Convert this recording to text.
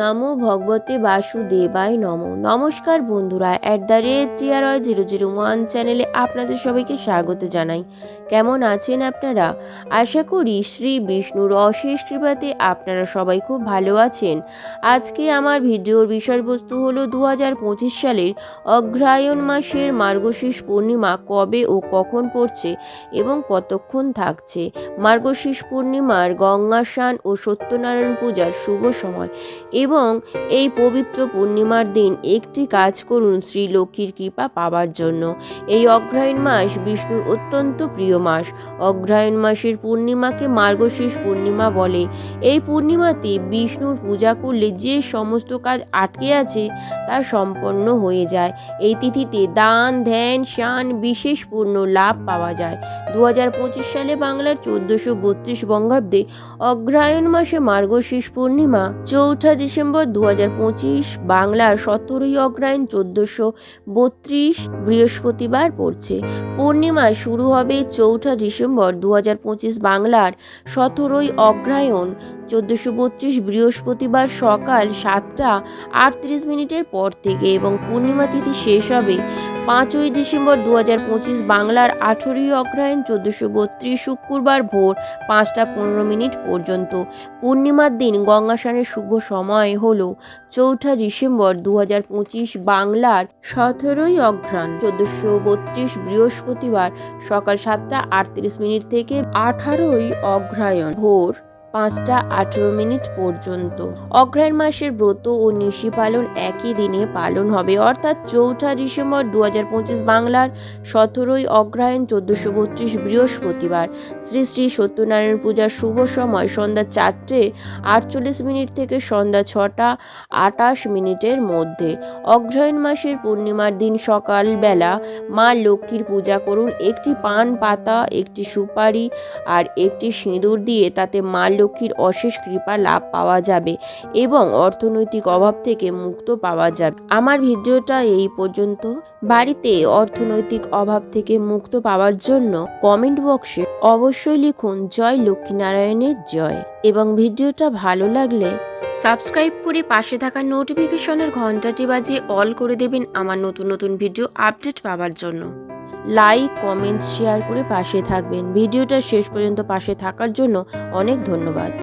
নমো ভগবতে বাসুদেবায় নম। নমস্কার বন্ধুরা at the rate TRY zero zero one চ্যানেলে আপনাদের সবাইকে স্বাগত জানাই। কেমন আছেন আপনারা? আশা করি শ্রী বিষ্ণুর অশেষ কৃপাতে আপনারা সবাই খুব ভালো আছেন। আজকে আমার ভিডিওর বিষয়বস্তু হলো দু হাজার পঁচিশ সালের অগ্রায়ণ মাসের মার্গশীর্ষ পূর্ণিমা কবে ও কখন পড়ছে এবং কতক্ষণ থাকছে। মার্গশীর্ষ পূর্ণিমার গঙ্গা স্নান ও সত্যনারায়ণ পূজার শুভ সময়। এবং এই পবিত্র পূর্ণিমার দিন একটি কাজ করুন শ্রী লক্ষ্মীর কৃপা পাবার জন্য। এই অগ্রহায়ণ মাস বিষ্ণুর অত্যন্ত প্রিয় মাস। অগ্রহায়ণ মাসের পূর্ণিমাকে মার্গশীর্ষ পূর্ণিমা বলে। এই পূর্ণিমাতে বিষ্ণুর পূজা করলে যে সমস্ত কাজ আটকে আছে তা সম্পন্ন হয়ে যায়। এই তিথিতে দান, ধ্যান শান বিশেষ পূর্ণ লাভ পাওয়া যায়। দু হাজার পঁচিশ সালে বাংলার চোদ্দোশো বত্রিশ বঙ্গাব্দে অগ্রায়ণ মাসে মার্গশীষ পূর্ণিমা। চৌঠা ডিসেম্বর দু হাজার পঁচিশ, বাংলার সতেরোই অগ্রায়ণ চোদ্দোশো বত্রিশ, বৃহস্পতিবার পড়ছে। পূর্ণিমা শুরু হবে চৌঠা ডিসেম্বর দু হাজার পঁচিশ, বাংলার সতেরোই অগ্রহায়ণ। চোদ্দোশো বত্রিশ বৃহস্পতিবার সকাল সাতটা আটত্রিশ মিনিটের পর থেকে এবং পূর্ণিমা তিথি শেষ হবে পাঁচই ডিসেম্বর দু পঁচিশ বাংলার আঠেরোই অগ্রহায়ণ চোদ্দোশো বত্রিশ শুক্রবার ভোর পাঁচটা পনেরো মিনিট পর্যন্ত। পূর্ণিমার দিন গঙ্গা স্নানের শুভ সময় হল চৌঠা ডিসেম্বর দু পঁচিশ বাংলার সতেরোই অঘ্রাণ চোদ্দোশো বত্রিশ বৃহস্পতিবার সকাল সাতটা আটত্রিশ মিনিট থেকে আঠারোই অগ্রহায়ণ ভোর পাঁচটা আঠেরো মিনিট পর্যন্ত। অগ্রহায়ণ মাসের ব্রত ও নিশি পালন একই দিনে পালন হবে। অর্থাৎ চৌঠা ডিসেম্বর দু বাংলার সতেরোই অগ্রহায়ণ চোদ্দোশো বত্রিশ বৃহস্পতিবার। শ্রী শ্রী সত্যনারায়ণ পূজার শুভ সময় সন্ধ্যা চারটে আটচল্লিশ মিনিট থেকে সন্ধ্যা ছটা আটাশ মিনিটের মধ্যে। অগ্রহায়ণ মাসের পূর্ণিমার দিন সকালবেলা মা লক্ষ্মীর পূজা করুন। একটি পান পাতা, একটি সুপারি আর একটি সিঁদুর দিয়ে তাতে মা লক্ষ্মীর অশেষ কৃপা লাভ পাওয়া যাবে এবং অর্থনৈতিক অভাব থেকে মুক্ত পাওয়া যাবে। আমার ভিডিওটা এই পর্যন্ত। বাড়িতে অর্থনৈতিক অভাব থেকে মুক্ত পাওয়ার জন্য কমেন্ট বক্সে অবশ্যই লিখুন, জয় লক্ষ্মীনারায়ণের জয় এবং ভিডিওটা ভালো লাগলে সাবস্ক্রাইব করে পাশে থাকা নোটিফিকেশনের ঘন্টাটি বাজিয়ে অল করে দেবেন আমার নতুন নতুন ভিডিও আপডেট পাওয়ার জন্য। লাইক কমেন্ট শেয়ার করে পাশে থাকবেন। ভিডিওটা শেষ পর্যন্ত পাশে থাকার জন্য অনেক ধন্যবাদ।